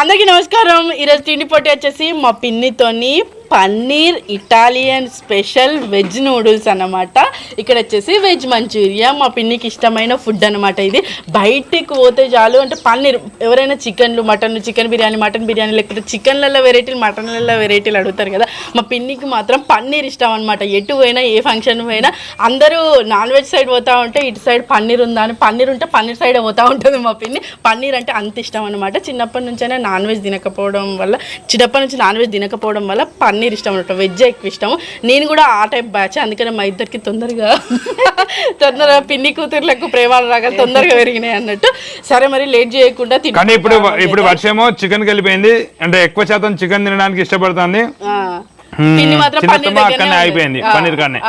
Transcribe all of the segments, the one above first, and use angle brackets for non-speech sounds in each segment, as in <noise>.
అందరికీ నమస్కారం. ఈరోజు తిండి పొట్టి వచ్చేసి మా పిన్నితోని paneer Italian special veg noodles అన్నమాట. ఇక్కడ వచ్చేసి వెజ్ మంచూరియా మా పిన్నికి ఇష్టమైన ఫుడ్ అనమాట ఇది. బయటికి పోతే చాలు అంటే పన్నీర్ ఎవరైనా చికెన్లు mutton chicken biryani mutton biryani లేకపోతే చికెన్లలో వెరైటీలు మటన్లలో వెరైటీలు అడుగుతారు కదా. మా పిన్నికి మాత్రం పన్నీర్ ఇష్టం అనమాట ఎటు పోయినా ఏ ఫంక్షన్ పోయినా అందరూ నాన్ వెజ్ సైడ్ పోతా ఉంటే ఇటు సైడ్ పన్నీర్ ఉందా అని పన్నీర్ ఉంటే పన్నీర్ సైడ్ పోతా ఉంటుంది మా పిన్ని. పన్నీర్ అంటే అంత ఇష్టం అనమాట చిన్నప్పటి నుంచైనా నాన్ వెజ్ తినకపోవడం వల్ల చిన్నప్పటి నుంచి నాన్ వెజ్ తినకపోవడం వల్ల పన్నీర్ ఇష్టం అనమాట వెజ్ ఎక్కువ ఇష్టం. నేను కూడా ఆ టైప్ బ్యాచ్ అందుకనే మా ఇద్దరికి తొందరగా <laughs> తొందరగా పిన్ని కూతుర్లకు ప్రేమాలు రాగా తొందరగా పెరిగినాయి అన్నట్టు. సరే మరి లేట్ చేయకుండా తిని- కానీ ఇప్పుడు ఇప్పుడు వర్షమో చికెన్ వెళ్ళిపోయింది అంటే ఎక్కువ శాతం చికెన్ తినడానికి ఇష్టపడుతుంది. పిన్ని మాత్రం పన్నీర్ దగ్గరనే. అయిపోయింది, పన్నీర్ కాడనే.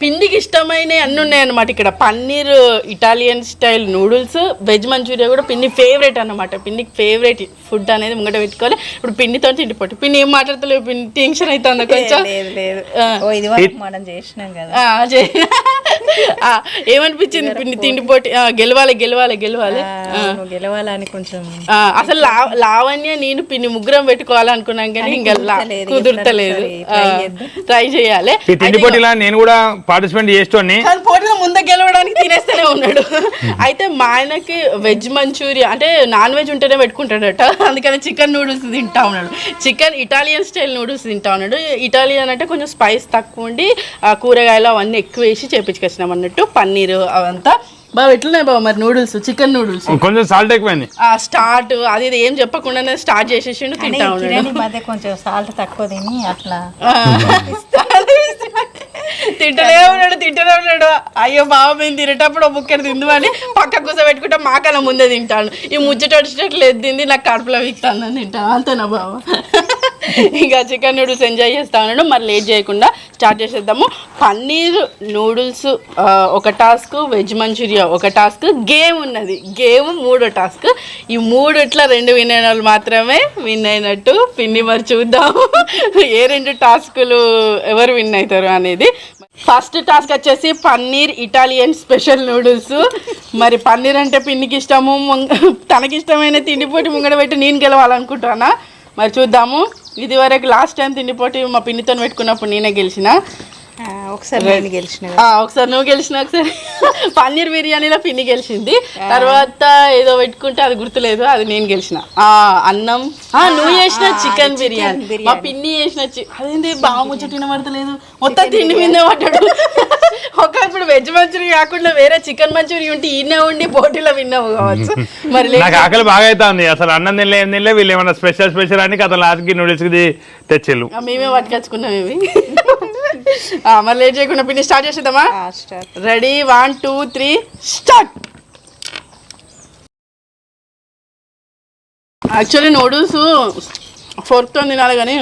పిండికి ఇష్టమైన అన్ని ఉన్నాయి అనమాట ఇక్కడ. Paneer Italian style noodles veg Manchuria కూడా పిన్ని ఫేవరెట్ అన్నమాట. పిన్నికి ఫేవరెట్ ఫుడ్ అనేది ముంగట పెట్టుకోవాలి. ఇప్పుడు పిండితో పొట్టు పిన్ని ఏం మాట్లాడతలేవు పిన్ని టెన్షన్ అవుతుంది కొంచెం. లేదు లేదు. ఆ. ఓ ఇది వరకు మనం చేసినాం కదా. ఏమనిపించింది? పిన్ని తిండి పోటీ గెలవాలి గెలవాలి గెలవాలి. గెలవాలని కొంచెం ఆ, అసలు లావణ్య నేను పిన్ని ముగ్గురం పెట్టుకోవాలనుకున్నాం కానీ ఇంకా. కుదురుతలేదు. ట్రై చేయాలి. తిండి పోటీలా నేను కూడా పార్టిసిపేట్ చేస్తోని పోటీలో ముందే గెలవడానికి తినేస్తూనే ఉన్నాడు. అయితే మా ఆయనకి వెజ్ మంచూరియా అంటే నాన్ వెజ్ ఉంటేనే పెట్టుకుంటాడట. అందుకని చికెన్ నూడిల్స్ తింటా ఉన్నాడు. చికెన్ ఇటాలియన్ స్టైల్ నూడిల్స్ తింటా ఉన్నాడు. ఇటాలియన్ అంటే కొంచెం స్పైస్ తక్కువ ఉండి ఆ కూరగాయలు అవన్నీ ఎక్కువ వేసి చేపించుకొచ్చినాం అన్నట్టు. పన్నీర్ అవంతా. బాగా ఎట్లున్నాయి బాబు మరి నూడిల్స్ చికెన్ నూడిల్స్? కొంచెం సాల్ట్ ఎక్కువైంది. ఆ స్టార్ట్ అది ఇది ఏం చెప్పకుండానే స్టార్ట్ చేసేసిండు తింటా ఉన్నాడు. కొంచెం సాల్ట్ తక్కువ తిని అట్లా. తింటలే ఉన్నాడు తింటనే ఉన్నాడు అయ్యో బావ మేము తినేటప్పుడు ఒక బుక్కెడు తిందుమని పక్క కూర్చోబెట్టుకుంటే మాకన్నా ముందే తింటాను ఈ ముచ్చట వచ్చేటట్లు ఎద్దింది నాకు కడుపులో విక్తాను తింటాను అంతేనా బావ? <laughs> ఇంకా చికెన్ నూడిల్స్ ఎంజాయ్ చేస్తా ఉన్నాడు మరి లేట్ చేయకుండా స్టార్ట్ చేసేద్దాము. పన్నీర్ నూడిల్స్ ఒక టాస్క్ వెజ్ మంచూరియా ఒక టాస్క్ గేమ్ ఉన్నది. గేమ్ మూడో టాస్క్. ఈ మూడిట్లో రెండు విన్ అయిన వాళ్ళు మాత్రమే విన్ అయినట్టు పిన్ని మరి చూద్దాము <laughs> ఏ రెండు టాస్కులు ఎవరు విన్ అవుతారు అనేది. ఫస్ట్ టాస్క్ వచ్చేసి పన్నీర్ ఇటాలియన్ స్పెషల్ నూడిల్స్. మరి పన్నీర్ అంటే పిన్నికి ఇష్టము ముంగ- తనకి ఇష్టమైన తిండిపోటీ ముంగడ పెట్టి నేను గెలవాలనుకుంటానా మరి చూద్దాము. ఇది వరకు లాస్ట్ టైం తిండిపోటీ మా పిన్నితో పెట్టుకున్నప్పుడు నేనే గెలిచిన. ఒకసారి నేను గెలిచిన ఆ, ఒకసారి నువ్వు గెలిచిన ఒకసారి. <laughs> పన్నీర్ బిర్యానీలో పిన్ని గెలిచింది. తర్వాత ఏదో పెట్టుకుంటే అది గుర్తులేదు అది నేను గెలిచిన. ఆ అన్నం. ఆ, నువ్వు చేసిన చికెన్ బిర్యానీ. మా పిన్ని చేసిన అదేంటి బాగా ముచ్చటిన పడతలేదు మొత్తం తిండి మీదే పడ్డాడు. <laughs> ఒక ఇప్పుడు వెజ్ మంచూరియా కాకుండా వేరే చికెన్ మంచూరియా ఉంటే ఈయనే ఉండి పోటీలో విన్నావు కావచ్చు. <laughs> మరి నాకు ఆకలి బాగా అవుతుంది అసలు అన్నం తినలే ఏం తినలే వీళ్ళు ఏమన్నా స్పెషల్ స్పెషల్ అని అతను లాస్ట్కి నూడిల్స్కి తెచ్చిళ్ళు. మేమే పట్టుకొచ్చుకున్నాం ఇవి. మరి లేట్ చేయకుండా పిన్ని స్టార్ట్ చేసేద్దామా? Start ready one two three start actually noodles ఫోర్క్తో తినాలి కానీ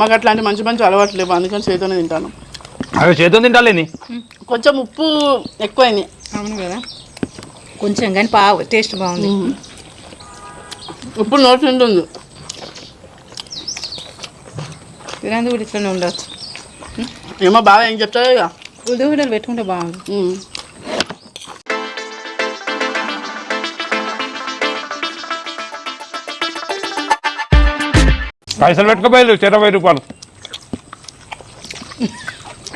మాకు అట్లాంటి మంచి మంచి అలవాట్లు లేవు. అందుకని చేతితోనే తింటాను. అవి చేతులు తింటాలేని కొంచెం ఉప్పు ఎక్కువైంది. అవును కదా? కొంచెం కానీ బాగా టేస్ట్ బాగుంది. ఉప్పు నోటి ఉంటుంది కూడా ఇట్లనే ఉండొచ్చు. ఏమో బాగా ఏం చెప్తారో ఇక పెట్టుకుంటే బాగుంది. పైసలు పెట్టుకోపోయారు ఇరవై రూపాయలు.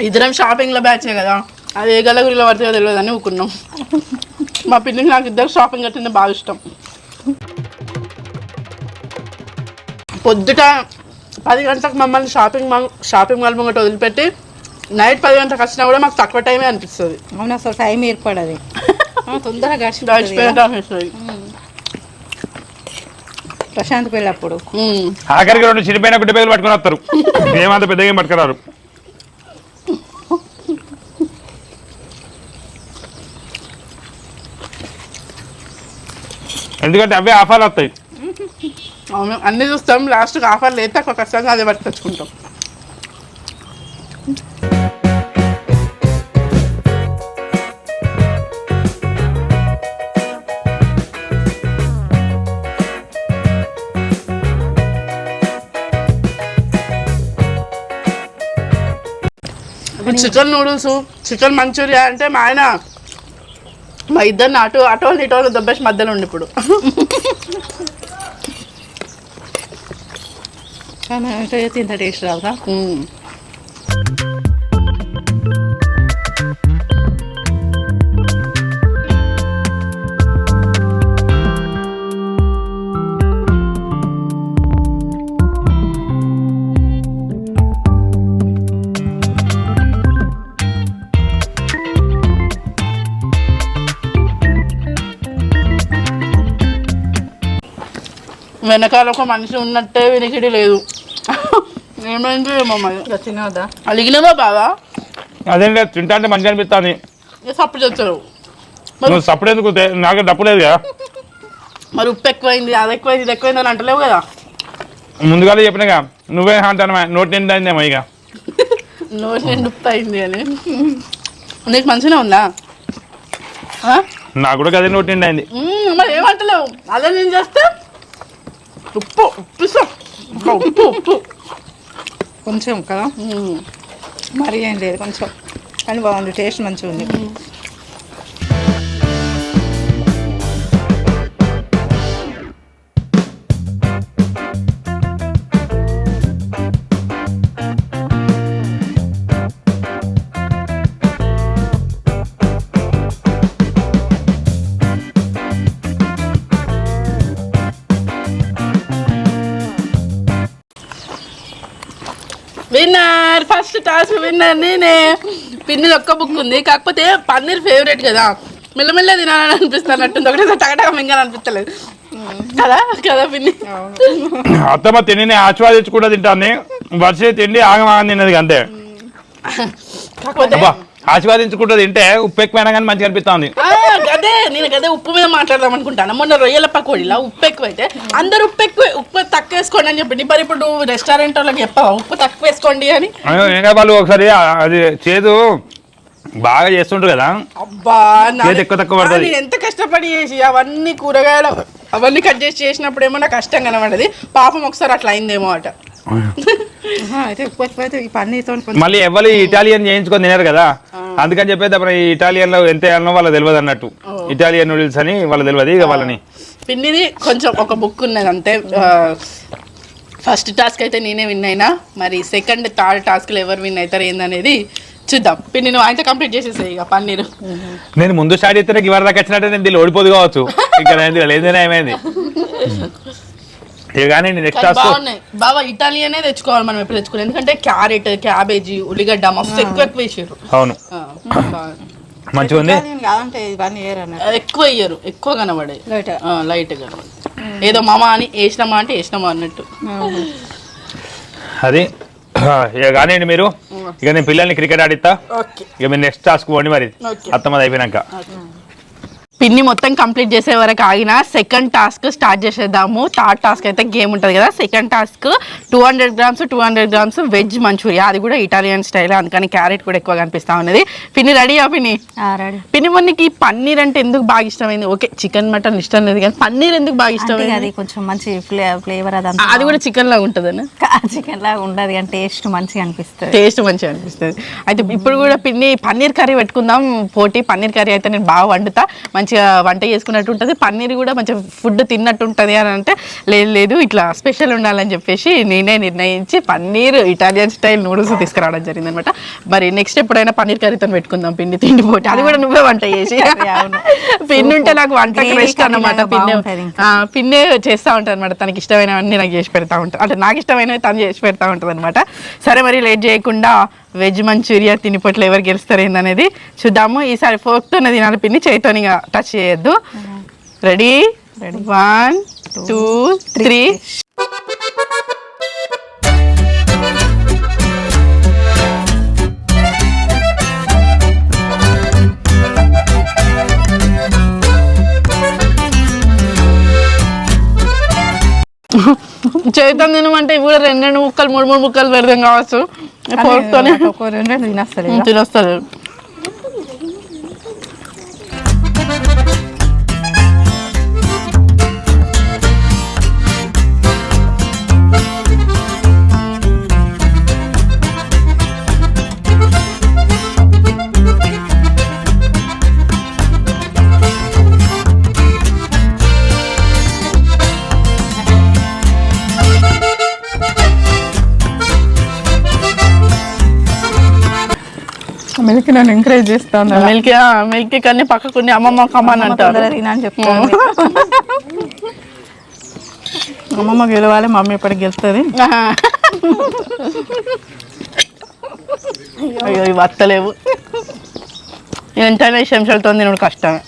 ఇద్దరం షాపింగ్లో బ్యాచే కదా అది ఏ గలగురిలో పడుతుందో తెలియదు అని ఊకున్నాం మా పిల్లకి నాకు ఇద్దరు షాపింగ్ అంటే బాగా ఇష్టం. పొద్దుట పది గంటలకు మమ్మల్ని షాపింగ్ మాల్ షాపింగ్ మాల్ ముంగట వదిలిపెట్టి నైట్ పది గంటలకు వచ్చినా కూడా మాకు తక్కువ టైమే అనిపిస్తుంది. అవును అసలు టైం ఏర్పడది. తొందరగా గడిచిపోతుంది గడిచిపోయినట్టు అనిపిస్తుంది ప్రశాంత్ పెళ్ళప్పుడు. ఆఖరికి రెండు చిరిపోయిన గుడ్డ పేదలు పట్టుకొని వస్తారు. ఏమంత పెద్దగా ఏం పట్టుకురారు? ఎందుకంటే అవే ఆఫర్లు వస్తాయి. అవును అన్నీ చూస్తాం. లాస్ట్కి ఆఫర్ లేదు తక్కువ ఖచ్చితంగా అదే పట్టుకొచ్చుకుంటాం. చికెన్ నూడిల్స్ చికెన్ మంచూరియా అంటే మా ఆయన మా ఇద్దరిని అటు అటు వాళ్ళు ఇటు వాళ్ళు దెబ్బేసి మధ్యలో ఉండి ఇప్పుడు. ఇంత టేస్ట్ రావుగా వెనకాల ఒక మనిషి ఉన్నట్టే వినికిడి లేదు. ఏమైంది ఏమో మరి. తినవద్దా అలిగినవా బావా? అదేం లేదు తింటా అంటే మంచిగా అనిపిస్తుంది. సప్పు చేస్తారు? నువ్వు సపరేందుకు నాకు డప్పు లేదు కదా? మరి ఉప్పు ఎక్కువైంది అది ఎక్కువైంది ఇది ఎక్కువైంది అని అంటలేవు కదా? ముందుగానే చెప్పినగా నువ్వే అంటాను నోటి నిండా అయిందేమో ఇక. <laughs> నోటి నిండు ఉప్పు అయింది అని. నీకు మంచిగా ఉందా? ఆ? నాకు కూడా అదే నోటి నిండా అయింది. మరి ఏమంటలేవు? అదే నేను చేస్తే ఉప్పు ఉప్పు ఉప్పు ఉప్పు కొంచెం కదా. మరీ ఏం లేదు కొంచెం. కానీ బాగుంది టేస్ట్ మంచిగా ఉంది టాస్క్ విన్నర్ నేనే. పిన్నిది ఒక్క బుక్ ఉంది. కాకపోతే పన్నీర్ ఫేవరెట్ కదా. మెల్లమెల్ల తినాలని అనిపిస్తానట్టుంది ఒకటే టగటగా మింగాలని అనిపిస్తలేదు కదా? కదా పిన్ని? అత్తమ్మ తిండిని ఆస్వాదించుకుంటూ తింటాను వర్ష తిండి ఆగమాగని తిన్నది అంతే. కాకపోతే ఆస్వాదించుకుంటూ తింటే ఉప్పు ఎక్కువైనా కానీ మంచిగా అనిపిస్తుంది. అదే నేను అదే ఉప్పు మీద మాట్లాడదాం అనుకుంటాను. మొన్న రొయ్యల పకోడీలా ఉప్పు ఎక్కువైతే అందరు ఉప్పు ఎక్కువ ఉప్పు తక్కువ వేసుకోండి అని చెప్పి మరి ఇప్పుడు రెస్టారెంట్ వాళ్ళకి చెప్పావా? ఉప్పు తక్కువ వేసుకోండి అని ఇంకా వాళ్ళు ఒకసారి అది చేదు బాగా చేస్తుంటారు కదా. అబ్బా ఎక్కువ తక్కువ పడుతుంది? ఎంత కష్టపడి చేసి అవన్నీ కూరగాయలు అవన్నీ కట్ చేసి చేసినప్పుడు ఏమో నాకు కష్టం కనబడది? పాపం ఒకసారి అట్లా అయిందేమో అట. మళ్ళీ ఎవరు ఇటాలియన్ చేయించుకొని తినారు కదా. అందుకని చెప్పేది అప్పుడు ఈ ఇటాలియన్లో ఎంత వేయాలనో వాళ్ళకి తెలియదు అన్నట్టు. ఇటాలియన్ నూడిల్స్ అని వాళ్ళకి తెలియదు ఇక వాళ్ళని. పిన్నిది కొంచెం ఒక బుక్ ఉన్నది అంతే. ఫస్ట్ టాస్క్ అయితే నేనే విన్ అయినా మరి సెకండ్ థర్డ్ టాస్క్లు ఎవరు విన్ అవుతారు ఏందనేది చూద్దాం. పిన్ని నువ్వు అయితే కంప్లీట్ చేసేసాయి ఇక పన్నీరు. నేను ముందు స్టార్ట్ చేస్తే ఇవరి దాకా వచ్చినట్టే నేను దీన్ని ఓడిపోదు కావచ్చు. ఇంకా నేను లేదనే ఏమైంది? ఇక <laughs> కానీ నెక్స్ట్ బాగున్నాయి. బాబా ఇటాలియనే తెచ్చుకోవాలి మనం ఎప్పుడు తెచ్చుకోవాలి ఎందుకంటే క్యారెట్ క్యాబేజీ ఉల్లిగడ్డ మస్తు ఎక్కువ ఎక్కువ వేసారు అవును. మంచిగా ఉంది? ఎక్కువ వేయరు. ఎక్కువ కనబడే. లైట్ కనబడే ఏదో మామ అని వేసినామా అంటే వేసినామా అన్నట్టు. అది ఇక కానీ మీరు. ఇక నేను పిల్లల్ని క్రికెట్ ఆడిస్తా ఓకే. ఇక మీరు నెక్స్ట్ టాస్క్ పోండి మరి. అత్తమ్మది అయిపోయినాక. పిన్ని మొత్తం కంప్లీట్ చేసే వరకు ఆగిన సెకండ్ టాస్క్ స్టార్ట్ చేసేద్దాము. థర్డ్ టాస్క్ అయితే గేమ్ ఉంటుంది కదా. Second task two hundred grams two hundred grams veg Manchuria అది కూడా ఇటాలియన్ స్టైల్ అందుకని క్యారెట్ కూడా ఎక్కువ కనిపిస్తా ఉన్నది. పిన్ని రెడీయా పిన్ని? రెడీ పిన్ని మొన్నకి పన్నీర్ అంటే ఎందుకు బాగా ఇష్టమైంది? ఓకే చికెన్ మటన్ ఇష్టం లేదు కానీ పన్నీర్ ఎందుకు బాగా ఇష్టమైంది? అది కొంచెం మంచి ఫ్లే ఫ్లేవర్ అదంతా అది కూడా చికెన్ లాగా ఉంటుందని? చికెన్ లాగా ఉండదు కానీ టేస్ట్ మంచిగా అనిపిస్తుంది. టేస్ట్ మంచిగా అనిపిస్తుంది. అయితే ఇప్పుడు కూడా పిన్ని పన్నీర్ కర్రీ పెట్టుకుందాం. పోటీ పన్నీర్ కర్రీ అయితే నేను బాగా వండుతా. మంచిగా వంట చేసుకున్నట్టు ఉంటుంది. పన్నీర్ కూడా మంచిగా ఫుడ్ తిన్నట్టు ఉంటుంది అని అంటే లేదు లేదు ఇట్లా స్పెషల్ ఉండాలని చెప్పేసి నేనే నిర్ణయించి పన్నీర్ ఇటాలియన్ స్టైల్ నూడిల్స్ తీసుకురావడం జరిగింది అనమాట మరి నెక్స్ట్ ఎప్పుడైనా పన్నీర్ కర్రీతో పెట్టుకుందాం పిండి తిండి పోటీ. అది కూడా నువ్వే వంట చేసి. <laughs> పిన్ని ఉంటే నాకు వంట అన్నమాట. కర్రీ పిన్ని పిన్నే చేస్తూ ఉంటుంది అనమాట తనకి ఇష్టమైనవన్నీ నాకు చేసి పెడతా ఉంటాను అంటే నాకు ఇష్టమైనవి తను చేసి పెడతా ఉంటుంది అనమాట సరే మరి లేట్ చేయకుండా వెజ్ మంచూరియా తినిపోట్లు ఎవరు గెలుస్తారు ఏందనేది చూద్దాము. ఈసారి ఫోక్తోనే తినాలి పిన్ని. ఇక టచ్ చేయొద్దు. రెడీ వన్ టూ త్రీ చేతం తినమంటే ఇవి కూడా రెండు రెండు ముక్కలు మూడు మూడు ముక్కలు పెడదాం కావచ్చు. రెండు ఎంకరేజ్ చేస్తాను. మిల్క్ మిల్క్ కన్నీ పక్కకుని అమ్మమ్మ కమ్మని అంటారు. చెప్తాను అమ్మమ్మ గెలవాలి మమ్మీ ఎప్పటికి గెలుస్తుంది. అయ్యో ఇవి వత్తలేవు. ఎంతైనా ఈ చెంచాలతో తినడు కష్టమే.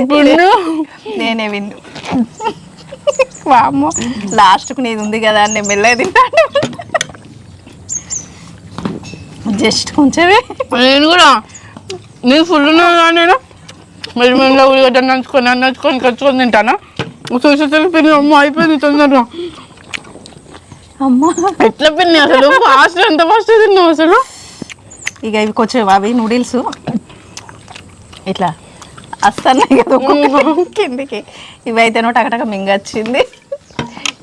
ఇప్పుడు నేనే విన్ను. వామ్మో లాస్ట్కు నీది ఉంది కదా అని నేను మెల్లగా తింటాను. జస్ట్ కొంచెమే. నేను కూడా. నేను ఫుల్ ఉన్నా నేను? మరి మేము ఉల్లిగడ్డ నంచుకొని నంచుకొని కచ్చుకొని తింటానా? చూసి పిన్ని అమ్మ అయిపోయింది తొందరగా. అమ్మా. ఎట్లా పిన్ని అసలు? ఫాస్ట్ ఎంత ఫాస్ట్ తిన్నావు అసలు? ఇక ఇవి కొంచెం అవి నూడిల్స్ ఇట్లా వస్తున్నాయి కదా కిందికి. ఇవి అయితేనో టకటక మింగచ్చింది.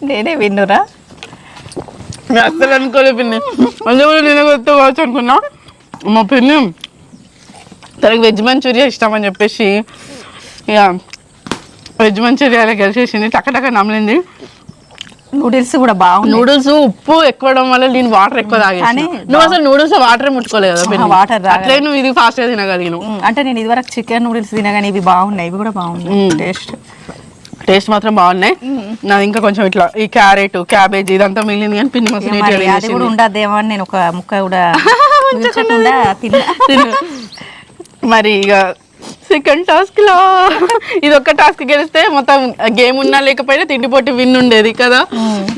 నేనే విన్నురా. నేను అస్సలు అనుకోలే పిన్ని. అందులో నేను కొత్త కావచ్చు అనుకున్నా. మా పిన్ని తనకి వెజ్ మంచూరియా ఇష్టం అని చెప్పేసి ఇక వెజ్ మంచూరియాలో గెలిచేసింది టక్కటక్క నమ్మలింది నూడిల్స్ కూడా బాగున్నాయి. నూడిల్స్ ఉప్పు ఎక్కువడం వల్ల నేను వాటర్ ఎక్కువ కానీ నువ్వు అసలు నూడిల్స్ వాటర్ ముట్టుకోలేదు. అట్లే నువ్వు ఇది ఫాస్ట్గా తినగలిగినావు. ఉమ్, అంటే నేను ఇదివరకు చికెన్ నూడిల్స్ తినగానే ఇవి బాగున్నాయి ఇవి కూడా బాగున్నాయి. టేస్ట్ టేస్ట్ మాత్రం బాగున్నాయి. నాది ఇంకా కొంచెం ఇట్లా ఈ క్యారెట్ క్యాబేజీ ఇదంతా మిగిలింది కానీ పిన్ని మరి అది. కూడా ఉండదేమో అని నేను ఒక ముక్క కూడా <laughs> తిన్నా. మరి ఇక సెకండ్ టాస్క్లో. ఇది ఒక్క టాస్క్ గెలిస్తే మొత్తం గేమ్ ఉన్నా లేకపోయినా తిండి పోటీ విన్ ఉండేది కదా.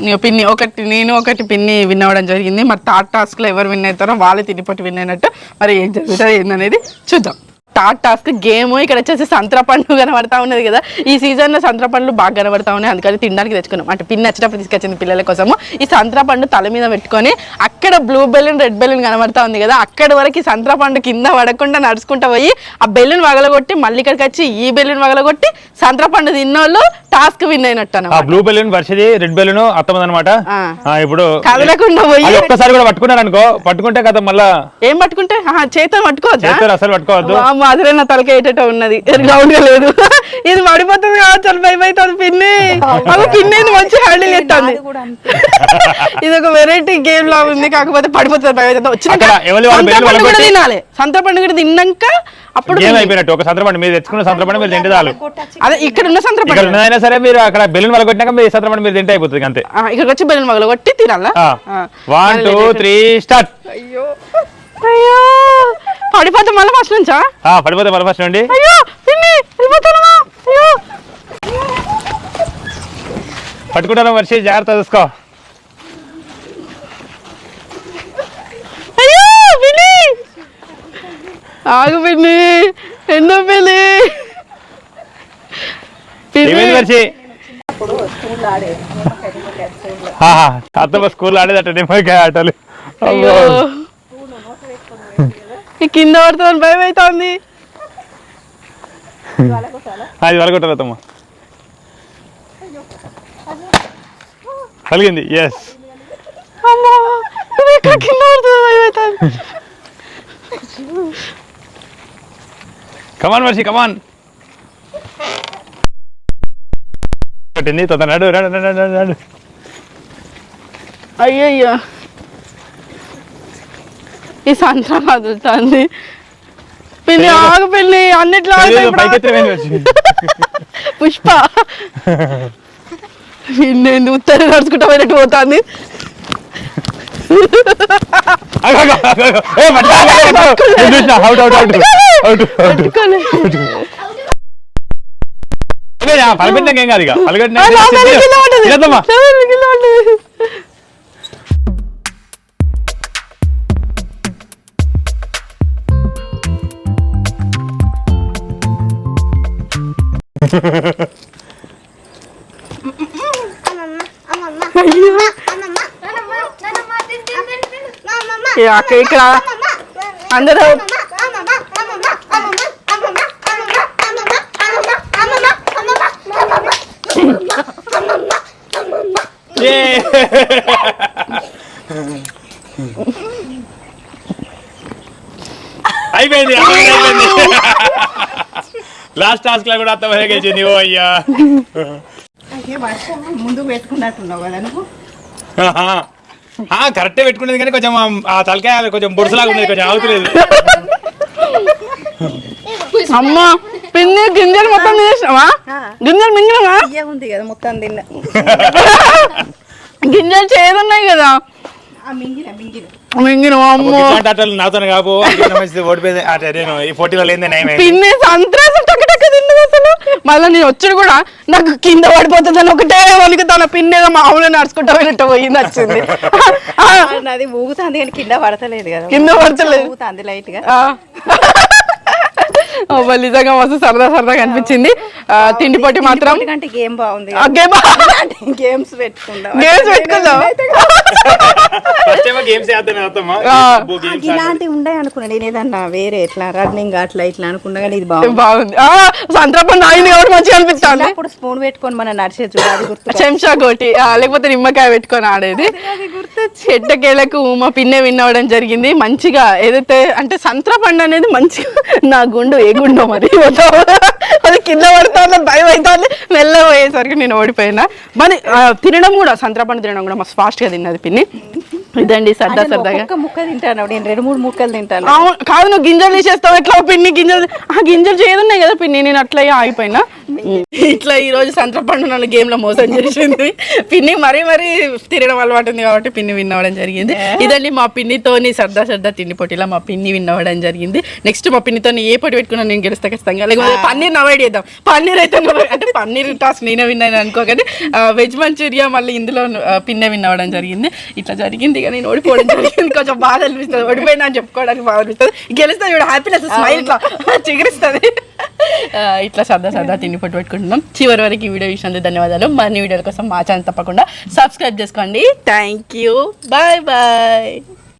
ఇక పిన్ని ఒకటి నేను ఒకటి పిన్ని విన్ అవ్వడం జరిగింది. మరి థర్డ్ టాస్క్లో ఎవరు విన్ అవుతారో వాళ్ళే తిండి పోటీ విన్ అయినట్టు మరి ఏం జరుగుతుంది ఏందనేది చూద్దాం. థర్డ్ టాస్క్ గేమ్ ఇక్కడ వచ్చేసి సంత్ర పండ్లు కనబడతా ఉన్నది కదా. ఈ సీజన్లో సంత్ర పండ్లు బాగా కనబడతా ఉన్నాయి. అందుకని తినడానికి తెచ్చుకున్నాం. అంటే పిన్ని వచ్చేటప్పుడు తీసుకొచ్చింది పిల్లల కోసము. ఈ సంత్ర పండు తల మీద పెట్టుకొని అక్కడ బ్లూ బెలూన్ రెడ్ బెలూన్ కనబడతా ఉంది కదా. అక్కడ వరకు ఈ సంత్ర పండు కింద పడకుండా నడుచుకుంటా పోయి ఆ బెలూన్ వగలగొట్టి మళ్ళీ ఇక్కడికి వచ్చి ఈ బెలూన్ వగలగొట్టి సంత్ర పండు తిన్నోళ్ళు టాస్క్ విన్ అయినట్టు బ్లూ బెలూన్ వర్షది రెడ్ బెలూన్ అత్తమది అనమాట. ఇప్పుడు కదలకుండా పోయి ఒక్కసారి కూడా పట్టుకున్నారు అనుకో పట్టుకుంటే కదా మళ్ళా ఏం పట్టుకుంటే? చేతితో పట్టుకోవద్దా? అసలు పట్టుకోవద్దు. అసలే నా తలకి ఏటట ఉన్నది. గ్రౌండ్గా లేదు. ఇది పడిపోతుంది కావచ్చు అని భయం అవుతుంది పిన్ని. అలా పిన్ని ఇది మంచి హ్యాండిల్ చేస్తుంది? <laughs> ఇది ఒక వెరైటీ గేమ్ లా ఉంది కాకపోతే పడిపోతుంది భయం అవుతుంది. వలగొట్టి- తినాలి సంతర పండు కూడా తిన్నాక అప్పుడు. అయిపోయినట్టు ఒక సందర్భం మీరు తెచ్చుకున్న సందర్భం మీరు తింటే చాలు అదే ఇక్కడ ఉన్న సంతర ఇక్కడ పండు ఉన్నదైనా సరే మీరు అక్కడ బెలూన్ వలగొట్టినాక మీ సందర్భం మీరు తింటే అయిపోతుంది అంతే. ఆ, ఇక్కడికి వచ్చి బెలూన్ మగలు కొట్టి తినాలా? ఆ. వన్ టూ త్రీ స్టార్ట్ అయ్యో. పడిపోతే మళ్ళీ ఫస్ట్ నుంచా? పడిపోతే మన ఫస్ట్ నుండి. అయ్యో అయ్యో. పట్టుకుంటాను వర్షి జాగ్రత్త చూసుకో. అయ్యో పిన్ని. ఆగు పిన్ని ఎన్నో పిన్ని? వర్షి అత్తమ్మ స్కూల్ ఆడేదట నిమ్మకాయ ఆటలు. కింద పడుతుంది భయం అవుతుంది అది అత్తమ్మ. కలిగింది ఎస్ కమాన్ వర్షి కమాన్ పట్టింది తొందర నడు నడు నడు, నడు. అయ్యయ్యో. ఈ సంత్రం కదులుతుంది తెలియదు. ఆగు పిన్ని అన్నిట్లో. <laughs> పుష్ప. నేను ఉత్తర నడుచుకుంటా పోయినట్టు పోతుంది? అగో, అగో, అగో, అగో. అక్క ఇక్కడ అందరూ. అయిపోయింది, అయిపోయింది. లాస్ట్ టాస్క్లో కూడా అత్త గెలిచింది ఓ అయ్యా. ముందు పెట్టుకున్నట్టున్నావు కదా నువ్వు? కరెక్టే పెట్టుకునేది కానీ కొంచెం ఆ- తలకాయ కొంచెం బొడుసులాగా ఉన్నది కొంచెం ఆగుతలేదు. అమ్మ పిన్ని గింజలు మొత్తం తినేసినావా? గింజలు మింగినవా? ఇయ్య ఉంది కదా మొత్తం తిన్న. గింజలు చేదున్నాయి కదా. ఆ మింగిన మింగిన. మింగినవా అమ్మో. నాతో మంచిది ఓడిపోయింది. అటే నేను ఈ పోటీలో లేదే పిన్ని సంత్రాసం అసలు. మళ్ళీ నేను వచ్చాడు కూడా నాకు కింద పడిపోతుందని ఒకటే వణుకుతాను పిన్ని ఏదో మామూలుగా నడుచుకుంటా పోయినట్టు పోయింది వచ్చింది. అది ఊగుతుంది కానీ కింద పడతలేదు కదా. కింద పడతలేదు. ఊగుతుంది లైట్గా నిజంగా మస్తు సరదా సరదాగా అనిపించింది. ఆ, తిండి పొట్టి మాత్రం గేమ్ బాగుంది గేమ్ గేమ్స్ పెట్టుకుందాం. గేమ్స్ పెట్టుకుందాం. ఇలాంటివి ఉండే అనుకున్నా. నేను ఏదన్నా వేరే ఎట్లా రన్నింగ్ అట్లా ఇట్లా అనుకున్నా కానీ ఇది బాగుంది. బాగుంది. ఆ, సంతర్పణ అయింది కాబట్టి మంచిగా అనిపిస్తుంది అప్పుడు స్పూన్ పెట్టుకొని మనం నడిచే చూడ అది గుర్తు చెంచా కోటి లేకపోతే నిమ్మకాయ పెట్టుకొని ఆడేది. చెట్టకేలకు మా పిన్నే విన్నవడం జరిగింది. మంచిగా ఏదైతే అంటే సంత్ర పండు అనేది మంచిగా నా గుండు ఏగుండో మరి? అది కింద పడుతుంది భయం అవుతుంది మెల్ల పోయేసరికి నేను ఓడిపోయినా. మరి తినడం కూడా సంత్రపండు తినడం కూడా మస్తు ఫాస్ట్గా తిన్నది పిన్ని. ఇదండి సరదా సరదాగా. ముక్క తింటాను నేను రెండు మూడు ముక్కలు తింటాను. అవును కాదు నువ్వు గింజలు తీసేస్తావు ఎట్లా పిన్ని గింజలు ఆ గింజలు చేయదున్నాయి కదా పిన్ని నేను అట్లా ఆగిపోయినా? ఇట్లా ఈ రోజు సంతపండు నన్ను గేమ్లో మోసం చేసింది. పిన్ని మరీ మరీ తిరగడం అలవాటు ఉంది కాబట్టి పిన్ని విన్నవడం జరిగింది. ఇదండి మా పిన్నితోని సరదా సరదా తిండి పోటీలో మా పిన్ని విన్నవడం జరిగింది. నెక్స్ట్ మా పిన్నితో ఏ పోటీ పెట్టుకున్నా నేను గెలుస్తా ఖచ్చితంగా. లేకపోతే పన్నీర్ అవాయిడ్ చేద్దాం. పన్నీర్ అయితే అంటే పన్నీర్ టాస్క్ నేనే విన్నాను అనుకోకండి. వెజ్ మంచూరియా మళ్ళీ ఇందులో పిన్నే విన్నవడం జరిగింది. ఇట్లా జరిగింది. ఇక నేను ఓడిపోవడం జరిగింది. కొంచెం బాధ అనిపిస్తుంది. ఓడిపోయినా అని చెప్పుకోవడానికి బాధ అనిపిస్తుంది. గెలుస్తుంది చూడ హ్యాపీనెస్ స్మైల్ ఇట్లా <laughs> చిగురిస్తుంది. ఇట్లా సరదా సరదా తిండి పొట్టు పెట్టుకుంటున్నాం. చివరి వరకు ఈ వీడియో చూసినందుకు ధన్యవాదాలు. మరిన్ని వీడియోల కోసం మా ఛానల్ తప్పకుండా సబ్స్క్రైబ్ చేసుకోండి. Thank you bye bye